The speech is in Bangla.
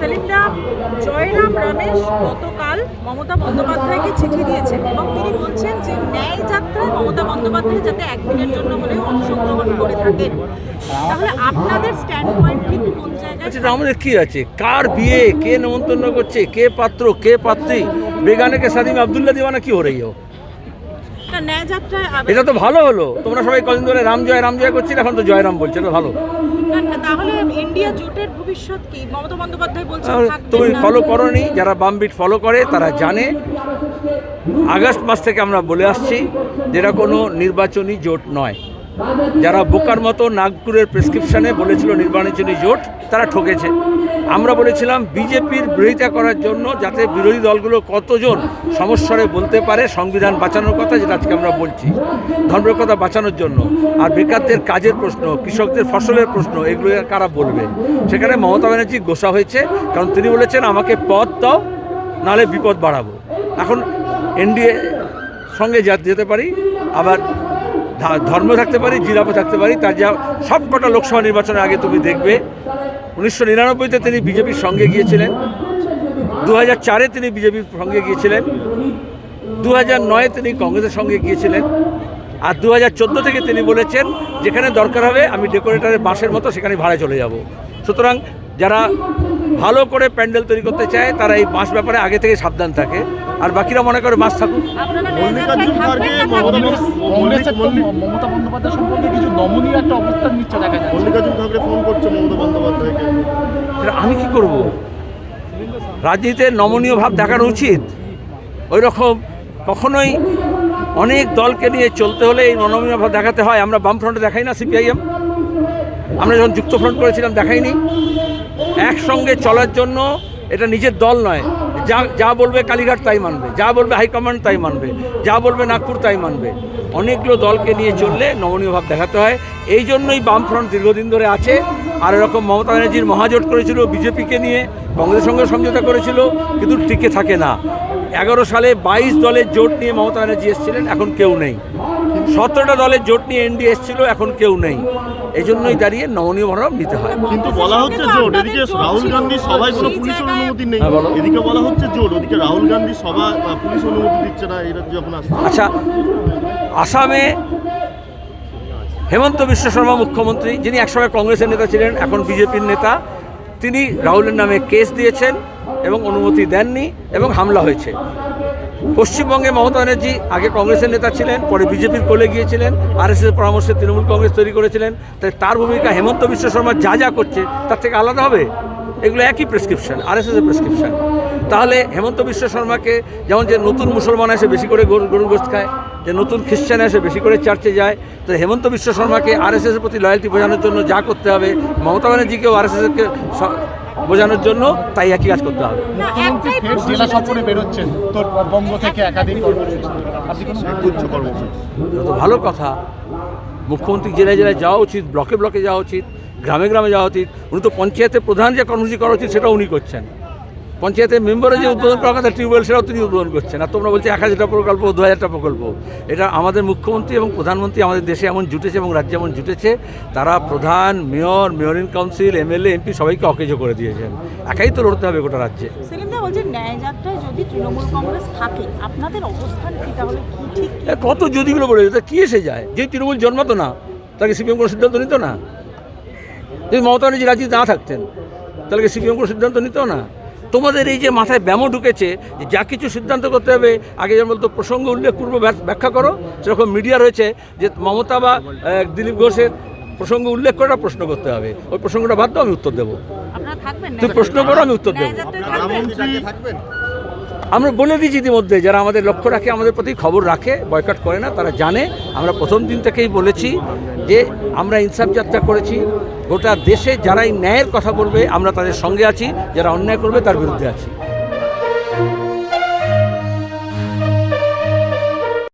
সেলিন্দা জয়রাম রমেশ গতকাল মমতা বন্দ্যোপাধ্যায়কে চিঠি দিয়েছেন এবং তিনি বলছেন যে ন্যায় যাত্রায় মমতা বন্দ্যোপাধ্যায় যাতে একদিনের জন্য হলেও অংশগ্রহণ করে থাকেন। তাহলে আপনাদের স্ট্যান্ড পয়েন্ট কি কোন জায়গায়? আচ্ছা, আমাদের কি আছে? কার বিয়ে? কে নেমন্তন্ন করছে? কে পাত্র? কে পাত্রী? বেগানে কে সাদিম আবদুল্লাহ দিওয়ানা কি হো হোক এটা তো ভালো হলো। তোমরা সবাই কদিন ধরে রাম জয় রাম জয় করছিলে এখন তো জয় রাম বলছে এটা ভালো। তাহলে ইন্ডিয়া জোটের ভবিষ্যৎ কি? মমতা বন্দ্যোপাধ্যায় তুমি ফলো ফলো করনি যারা বামবিট ফলো করে তারা জানে। আগস্ট মাস থেকে আমরা বলে আসছি যেটা কোনো নির্বাচনী জোট নয়। যারা বোকার মতো নাগপুরের প্রেসক্রিপশনে বলেছিল নির্বাচনী জোট, তারা ঠকেছে। আমরা বলেছিলাম বিজেপির বিরোধিতা করার জন্য যাতে বিরোধী দলগুলো কতজন সমস্যারে বলতে পারে, সংবিধান বাঁচানোর কথা যেটা আজকে আমরা বলছি, ধর্মের কথা বাঁচানোর জন্য। আর বেকারদের কাজের প্রশ্ন, কৃষকদের ফসলের প্রশ্ন, এগুলো কারা বলবে? সেখানে মমতা ব্যানার্জি গোসা হয়েছে, কারণ তিনি বলেছেন, আমাকে পদ দাও, নাহলে বিপদ বাড়াবো। এখন এনডিএ সঙ্গে যেতে পারি, আবার ধর্ম থাকতে পারি জিরাপও থাকতে পারি, তার যা সব কটা লোকসভা নির্বাচনের আগে তুমি দেখবে, উনিশশো নিরানব্বইতে তিনি বিজেপির সঙ্গে গিয়েছিলেন দু হাজার চারে তিনি বিজেপির সঙ্গে গিয়েছিলেন দু হাজার নয়ে তিনি কংগ্রেসের সঙ্গে গিয়েছিলেন, আর দু হাজার চোদ্দ থেকে তিনি বলেছেন, যেখানে দরকার হবে, আমি ডেকোরেটরের বাসের মতো সেখানে ভাড়া চলে যাব। সুতরাং যারা ভালো করে প্যান্ডেল তৈরি করতে চায় তারা এই বাস ব্যাপারে আগে থেকে সাবধান থাকে। আর বাকিরা মনে করে বাস থাকুক। মমতা বন্দ্যোপাধ্যায় সম্পর্কে কিছু নমনীয় একটা অবস্থান নিচ্ছে দেখা মল্লিকার্জুন ফোন করছে মমতা বন্দ্যোপাধ্যায়কে। আমি কি করব? রাজনীতিতে নমনীয় ভাব দেখানো উচিত? ওই রকম কখনোই অনেক দলকে নিয়ে চলতে হলে এই নমনীয় ভাব দেখাতে হয়। আমরা বামফ্রন্টে দেখাই না সিপিআইএম। আমরা যখন যুক্ত ফ্রন্ট করেছিলাম দেখাইনি। একসঙ্গে চলার জন্য এটা নিজের দল নয়। যা যা বলবে কালীঘাট তাই মানবে, যা বলবে হাইকমান্ড তাই মানবে, যা বলবে নাগপুর তাই মানবে। অনেকগুলো দলকে নিয়ে চললে নমনীয় ভাব দেখাতে হয়। এই জন্যই বামফ্রন্ট দীর্ঘদিন ধরে আছে। আর এরকম মমতা ব্যানার্জির মহাজোট করেছিল বিজেপিকে নিয়ে, কংগ্রেসের সঙ্গে সমঝোতা করেছিল, কিন্তু টিকে থাকে না। এগারো সালে বাইশ দলের জোট নিয়ে মমতা ব্যানার্জি এসেছিলেন, এখন কেউ নেই। সতেরোটা দলের জোট নিয়ে এনডিএ এসেছিল, এখন কেউ নেই। এই জন্যই দাঁড়িয়ে নমনীয় ভাব নিতে হয়। কিন্তু বলা হচ্ছে জোট এদিকে রাহুল গান্ধী সভায় কোনো পুলিশের অনুমতি নেই। হ্যাঁ, এদিকে বলা হচ্ছে জোট ওদিকে রাহুল গান্ধী সভা পুলিশ অনুমতি দিচ্ছে না এরা যখন আসছে। আচ্ছা আসামে হেমন্ত বিশ্ব শর্মা মুখ্যমন্ত্রী যিনি একসময় কংগ্রেসের নেতা ছিলেন এখন বিজেপির নেতা তিনি রাহুলের নামে কেস দিয়েছেন এবং অনুমতি দেননি এবং হামলা হয়েছে। পশ্চিমবঙ্গে মমতা ব্যানার্জি আগে কংগ্রেসের নেতা ছিলেন, পরে বিজেপির কোলে গিয়েছিলেন, আরএসএসের পরামর্শে তৃণমূল কংগ্রেস তৈরি করেছিলেন, তাই তার ভূমিকা হেমন্ত বিশ্ব শর্মা যা যা করছে, তার থেকে আলাদা হবে? এগুলো একই প্রেসক্রিপশন আরএসএসের প্রেসক্রিপশন তাহলে হেমন্ত বিশ্ব শর্মাকে যেমন যে নতুন মুসলমান এসে বেশি করে গরু গোস্ত খায়, যে নতুন খ্রিশ্চান এসে বেশি করে চার্চে যায় তো হেমন্ত বিশ্ব শর্মাকে আর আরএসএসের প্রতি লয়্যালটি বোঝানোর জন্য যা করতে হবে, মমতা ব্যানার্জিকেও আরএসএসকে বোঝানোর জন্য তাই একই কাজ করতে হবে। জেলা সফরে বেরোচ্ছেন থেকে একাধিক এটা তো ভালো কথা। মুখ্যমন্ত্রী জেলায় জেলায় যাওয়া উচিত ব্লকে ব্লকে যাওয়া উচিত গ্রামে গ্রামে যাওয়া উচিত। উনি তো পঞ্চায়েতের প্রধান যে কর্মসূচি করা উচিত সেটাও উনি করছেন। পঞ্চায়েতের মেম্বারও যে উদ্বোধন করার কথা টিউবওয়েল সেটাও তিনি উদ্বোধন করছেন। আর তোমরা বলছে এক হাজারটা প্রকল্প দু হাজারটা প্রকল্প এটা আমাদের মুখ্যমন্ত্রী এবং প্রধানমন্ত্রী আমাদের দেশে এমন জুটেছে এবং রাজ্যে এমন জুটেছে তারা প্রধান mayor mayor in council MLA MP সবাইকে অকেজ করে দিয়েছেন। একাই তো লড়তে হবে গোটা রাজ্যে। যদি তৃণমূল কংগ্রেস থাকে আপনাদের অবস্থান কি? তাহলে কত যদিগুলো বলে তা কী এসে যায়? যে তৃণমূল জন্মাতো না তাকে সিপিএম কোনো সিদ্ধান্ত নিত না? যদি মমতা ব্যানার্জি রাজি না থাকতেন তাহলে কি সিপিএম কোনো সিদ্ধান্ত নিত না? তোমাদের এই যে মাথায় ব্যামো ঢুকেছে যে যা কিছু সিদ্ধান্ত করতে হবে আগে যেমন বলতো প্রসঙ্গ উল্লেখ করব ব্যাখ্যা করো। সেরকম মিডিয়া রয়েছে যে মমতা বা দিলীপ ঘোষের প্রসঙ্গ উল্লেখ করে প্রশ্ন করতে হবে। ওই প্রসঙ্গটা বাদ দাও আমি উত্তর দেবো। তুমি প্রশ্ন করো আমি উত্তর দেবো। আমরা বলে দিয়েছি ইতিমধ্যে, যারা আমাদের লক্ষ্য রাখে, আমাদের প্রতি খবর রাখে, বয়কট করে না, তারা জানে। আমরা প্রথম দিন থেকেই বলেছি যে, আমরা ইনসাফ যাত্রা করেছি। গোটা দেশে যারাই ন্যায়ের কথা বলবে, আমরা তাদের সঙ্গে আছি, যারা অন্যায় করবে, তার বিরুদ্ধে আছি।